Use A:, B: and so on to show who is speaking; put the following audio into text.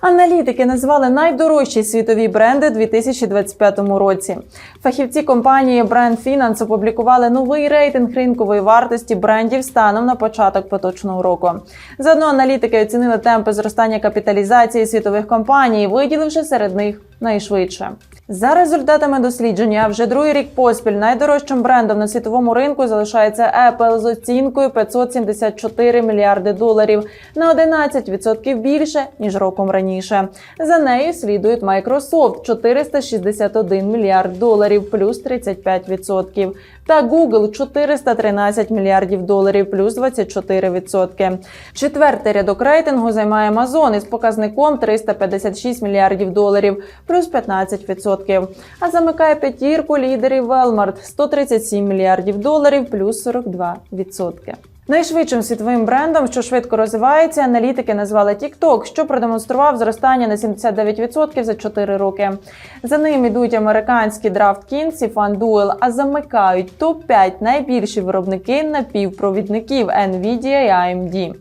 A: Аналітики назвали найдорожчі світові бренди у 2025 році. Фахівці компанії Brand Finance опублікували новий рейтинг ринкової вартості брендів станом на початок поточного року. Заодно аналітики оцінили темпи зростання капіталізації світових компаній, виділивши серед них найшвидше. За результатами дослідження, вже другий рік поспіль найдорожчим брендом на світовому ринку залишається Apple з оцінкою 574 мільярди доларів на 11% більше ніж роком раніше. За нею слідують Microsoft 461 мільярд доларів, плюс 35%, та Google 413 мільярдів доларів, плюс 24%. Четвертий рядок рейтингу займає Amazon із показником 356 мільярдів доларів, плюс 15%. А замикає п'ятірку лідерів Walmart 137 мільярдів доларів, плюс 42%. Найшвидшим світовим брендом, що швидко розвивається, аналітики назвали TikTok, що продемонстрував зростання на 79% за 4 роки. За ним ідуть американські DraftKings і FanDuel, а замикають топ-5 найбільші виробники напівпровідників Nvidia і AMD.